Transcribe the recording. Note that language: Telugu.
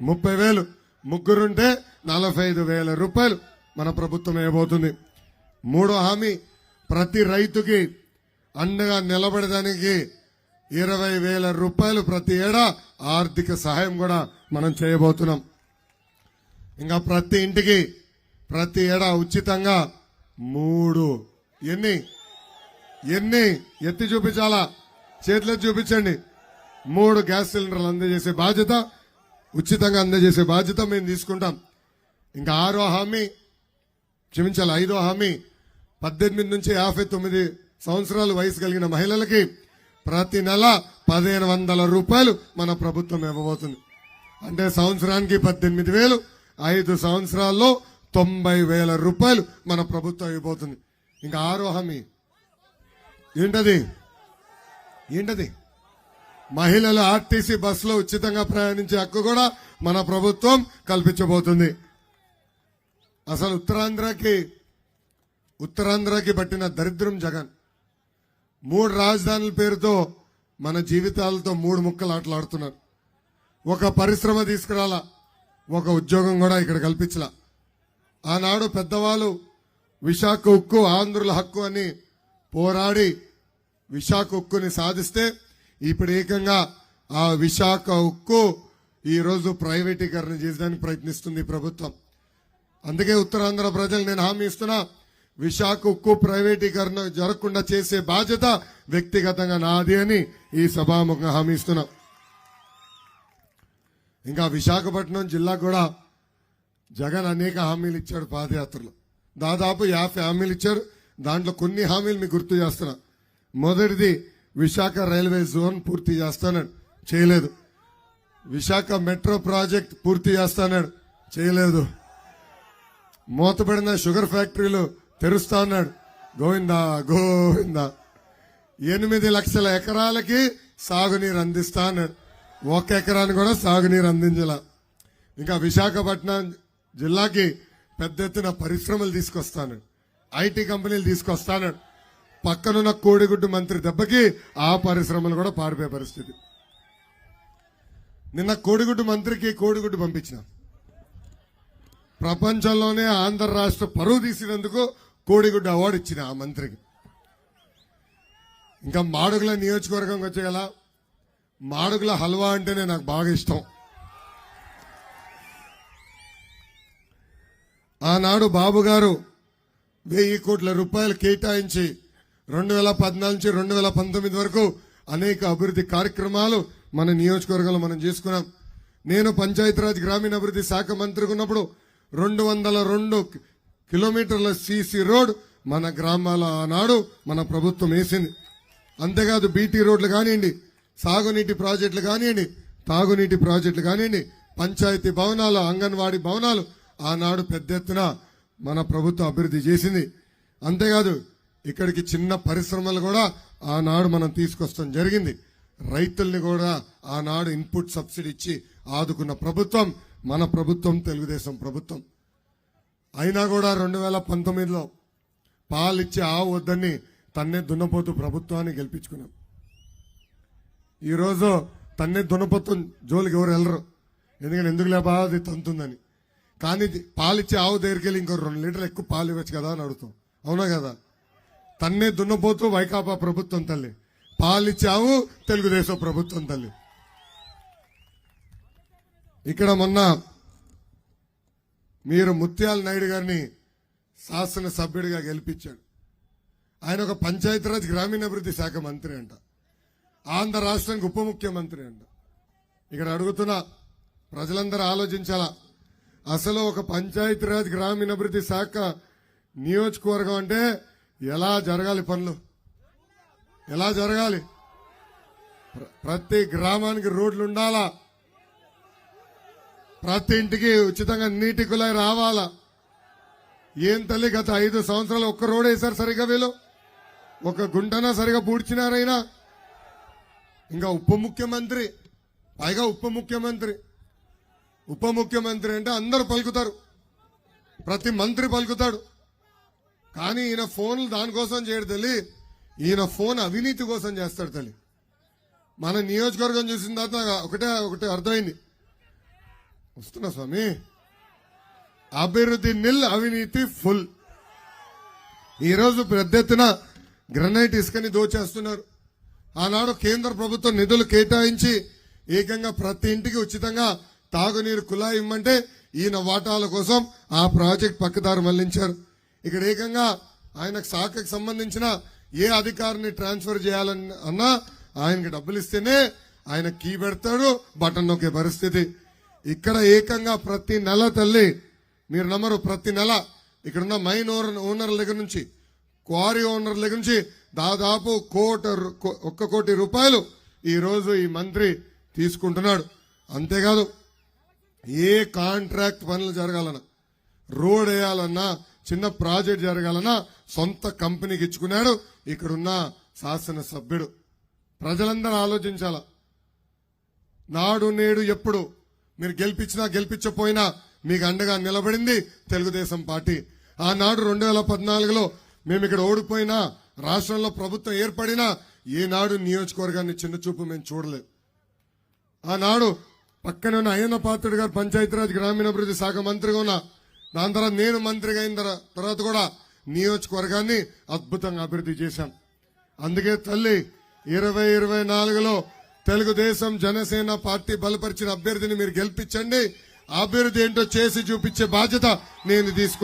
ముప్పై వేలు. ముగ్గురుంటే నలభై ఐదు వేల రూపాయలు మన ప్రభుత్వం ఇవ్వబోతుంది. మూడో హామీ ప్రతి రైతుకి అండగా నిలబడడానికి ఇరవై వేల రూపాయలు ప్రతి ఏడా ఆర్థిక సహాయం కూడా మనం చేయబోతున్నాం. ఇంకా ప్రతి ఇంటికి ప్రతి ఏడా ఉచితంగా మూడు ఎన్ని? ఎన్ని? ఎత్తి చూపించాలా? చేతిలో చూపించండి. మూడు గ్యాస్ సిలిండర్లు అందజేసే బాధ్యత ఉచితంగా అందజేసే బాధ్యత మేము తీసుకుంటాం. ఇంకా ఆరో హామీ క్షమించాలి ఐదో హామీ పద్దెనిమిది నుంచి యాభై తొమ్మిది సంవత్సరాల వయసు కలిగిన మహిళలకి ప్రతి నెల పదిహేను వందల రూపాయలు మన ప్రభుత్వం ఇవ్వబోతుంది. అంటే సంవత్సరానికి పద్దెనిమిది వేలు ఐదు సంవత్సరాల్లో తొంభై వేల రూపాయలు మన ప్రభుత్వం ఇవ్వబోతుంది. ఇంకా ఆరో హామీ. ఏంటది? ఏంటది? మహిళలు ఆర్టీసీ బస్సులో ఉచితంగా ప్రయాణించే హక్కు కూడా మన ప్రభుత్వం కల్పించబోతుంది. అసలు ఉత్తరాంధ్రకి ఉత్తరాంధ్రకి పట్టిన దరిద్రం జగన్. మూడు రాజధానుల పేరుతో మన జీవితాలతో మూడు ముక్కలు ఆటలాడుతున్నారు. ఒక పరిశ్రమ తీసుకురాలా ఒక ఉద్యోగం కూడా ఇక్కడ కల్పించలా. ఆనాడు పెద్దవాళ్ళు విశాఖ ఉక్కు ఆంధ్రుల హక్కు అని పోరాడి విశాఖ ఉక్కుని సాధిస్తే ఇప్పుడు ఏకంగా ఆ విశాఖ ఉక్కు ఈరోజు ప్రైవేటీకరణ చేయడానికి ప్రయత్నిస్తుంది ప్రభుత్వం. అందుకే ఉత్తరాంధ్ర ప్రజలు నేను హామీ ఇస్తున్నా విశాఖ ఉక్కు ప్రైవేటీకరణ జరగకుండా చేసే బాధ్యత వ్యక్తిగతంగా నాది అని ఈ సభాముఖంగా హామీ ఇస్తున్నా. ఇంకా విశాఖపట్నం జిల్లా కూడా జగన్ అనేక హామీలు ఇచ్చాడు పాదయాత్రలో. దాదాపు యాభై హామీలు ఇచ్చారు. దాంట్లో కొన్ని హామీలు మీకు గుర్తు చేస్తున్నా. మొదటిది విశాఖ రైల్వే జోన్ పూర్తి చేస్తానని చేయలేదు. విశాఖ మెట్రో ప్రాజెక్ట్ పూర్తి చేస్తానని చేయలేదు. మూతపడిన షుగర్ ఫ్యాక్టరీలు తెరుస్తా అన్నాడు గోవిందా గోవిందా. ఎనిమిది లక్షల ఎకరాలకి సాగునీరు అందిస్తా అన్నాడు ఒక ఎకరాన్ని కూడా సాగునీరు అందించాల. ఇంకా విశాఖపట్నం జిల్లాకి పెద్ద ఎత్తున పరిశ్రమలు తీసుకొస్తాను ఐటీ కంపెనీలు తీసుకొస్తాను పక్కనున్న కోడిగుడ్డు మంత్రి దెబ్బకి ఆ పరిశ్రమలు కూడా పారిపోయే పరిస్థితి. నిన్న కోడిగుడ్డు మంత్రికి కోడిగుడ్డు పంపించిన. ప్రపంచంలోనే ఆంధ్ర రాష్ట్ర పరువు తీసినందుకు కోడిగుడ్డు అవార్డు ఇచ్చిన ఆ మంత్రికి. ఇంకా మాడుగుల నియోజకవర్గంకి వచ్చేగల మాడుగుల హల్వా అంటేనే నాకు బాగా ఇష్టం. ఆనాడు బాబు గారు వెయ్యి కోట్ల రూపాయలు కేటాయించి రెండు వేల పద్నాలుగు నుంచి రెండు వేల పంతొమ్మిది వరకు అనేక అభివృద్ధి కార్యక్రమాలు మన నియోజకవర్గంలో మనం చేసుకున్నాం. నేను పంచాయతీరాజ్ గ్రామీణాభివృద్ధి శాఖ మంత్రిగా ఉన్నప్పుడు రెండు వందల రెండు కిలోమీటర్ల సీసీ రోడ్ మన గ్రామాల ఆనాడు మన ప్రభుత్వం వేసింది. అంతేకాదు బీటీ రోడ్లు కానివ్వండి సాగునీటి ప్రాజెక్టులు కానివ్వండి తాగునీటి ప్రాజెక్టులు కానివ్వండి పంచాయతీ భవనాలు అంగన్వాడీ భవనాలు ఆనాడు పెద్ద ఎత్తున మన ప్రభుత్వం అభివృద్ధి చేసింది. అంతేకాదు ఇక్కడికి చిన్న పరిశ్రమలు కూడా ఆనాడు మనం తీసుకొస్తాం. జరిగింది. రైతుల్ని కూడా ఆనాడు ఇన్పుట్ సబ్సిడీ ఇచ్చి ఆదుకున్న ప్రభుత్వం మన ప్రభుత్వం తెలుగుదేశం ప్రభుత్వం. అయినా కూడా రెండు వేల పంతొమ్మిదిలో పాలిచ్చే ఆవు వద్దని తన్నే దున్నపోతు ప్రభుత్వాన్ని గెలిపించుకున్నాం. ఈరోజు తన్నే దున్నపోతు జోలికి ఎవరు వెళ్ళరు. ఎందుకంటే ఎందుకు లేబా అది తంతుందని. కానీ ఇది పాలిచ్చే ఆవు దగ్గరికి వెళ్ళి ఇంకో రెండు లీటర్లు ఎక్కువ పాలు ఇవ్వచ్చు కదా అని అడుగుతాం. అవునా కదా? తన్నే దున్నపోతూ వైకాపా ప్రభుత్వం తల్లి. పాలిచ్చావు తెలుగుదేశం ప్రభుత్వం తల్లి. ఇక్కడ మొన్న మీరు ముత్యాల నాయుడు గారిని శాసన సభ్యుడిగా గెలిపించాడు. ఆయన ఒక పంచాయతీరాజ్ గ్రామీణాభివృద్ధి శాఖ మంత్రి అంట. ఆంధ్ర రాష్ట్రానికి ఉప ముఖ్యమంత్రి అంట. ఇక్కడ అడుగుతున్నా ప్రజలందరూ ఆలోచించాలా? అసలు ఒక పంచాయతీరాజ్ గ్రామీణాభివృద్ధి శాఖ నియోజకవర్గం అంటే ఎలా జరగాలి పనులు? ఎలా జరగాలి? ప్రతి గ్రామానికి రోడ్లు ఉండాలా? ప్రతి ఇంటికి ఉచితంగా నీటి కులాయి రావాలా? ఏం తల్లి గత ఐదు సంవత్సరాలు ఒక్క రోడ్ వేశారు సరిగ్గా వీళ్ళు? ఒక గుంటనా సరిగా పూడ్చినారైనా? ఇంకా ఉప ముఖ్యమంత్రి పైగా ఉప ముఖ్యమంత్రి. ఉప ముఖ్యమంత్రి అంటే అందరూ పలుకుతారు. ప్రతి మంత్రి పలుకుతాడు. కానీ ఈయన ఫోన్లు దానికోసం చేయడు తల్లి. ఈయన ఫోన్ అవినీతి కోసం చేస్తాడు తల్లి. మన నియోజకవర్గం చూసిన తర్వాత ఒకటే ఒకటే అర్థమైంది. వస్తున్నా స్వామి? అభివృద్ధి నిల్ అవినీతి ఫుల్. ఈరోజు పెద్ద ఎత్తున గ్రనైట్ ఇసుకని దోచేస్తున్నారు. ఆనాడు కేంద్ర ప్రభుత్వం నిధులు కేటాయించి ఏకంగా ప్రతి ఇంటికి ఉచితంగా తాగునీరు కులా ఇమ్మంటే ఈయన వాటాల కోసం ఆ ప్రాజెక్ట్ పక్కదారు మళ్ళించారు. ఇక్కడ ఏకంగా ఆయన శాఖకు సంబంధించిన ఏ అధికారిని ట్రాన్స్ఫర్ చేయాలని అన్నా ఆయనకి డబ్బులు ఇస్తేనే ఆయన కీ పెడతాడు బటన్ నొక్కే పరిస్థితి. ఇక్కడ ఏకంగా ప్రతి నెల తల్లి మీరు నమ్మరు ప్రతి నెల ఇక్కడున్న మైన్ ఓనర్ ఓనర్ల దగ్గర నుంచి క్వారీ ఓనర్ల దగ్గర నుంచి దాదాపు కోట రు- ఒక్క కోటి రూపాయలు ఈరోజు ఈ మంత్రి తీసుకుంటున్నాడు. అంతేకాదు ఏ కాంట్రాక్ట్ పనులు జరగాలన్నా రోడ్ వేయాలన్నా చిన్న ప్రాజెక్ట్ జరగాలన్నా సొంత కంపెనీకి ఇచ్చుకున్నాడు. ఇక్కడున్న శాసనసభ్యుడు. ప్రజలందరూ ఆలోచించాల. నాడు నేడు ఎప్పుడు మీరు గెలిపించినా గెలిపించకపోయినా మీకు అండగా నిలబడింది తెలుగుదేశం పార్టీ. ఆనాడు రెండు వేల పద్నాలుగులో మేము ఇక్కడ ఓడిపోయినా రాష్ట్రంలో ప్రభుత్వం ఏర్పడినా ఏనాడు నియోజకవర్గాన్ని చిన్న చూపు మేము చూడలేదు. ఆనాడు పక్కనే ఉన్న అయ్యన్న పాత్రుడు గారు పంచాయతీరాజ్ గ్రామీణాభివృద్ధి శాఖ మంత్రిగా ఉన్న దాని తర్వాత నేను మంత్రిగా అయిన తర్వాత కూడా నియోజకవర్గాన్ని అద్భుతంగా అభివృద్ధి చేశాం. అందుకే తల్లి ఇరవై ఇరవై నాలుగులో తెలుగుదేశం జనసేన పార్టీ బలపరిచిన అభ్యర్థిని మీరు గెలిపించండి. అభివృద్ధి ఏంటో చేసి చూపించే బాధ్యత నేను తీసుకుంటాను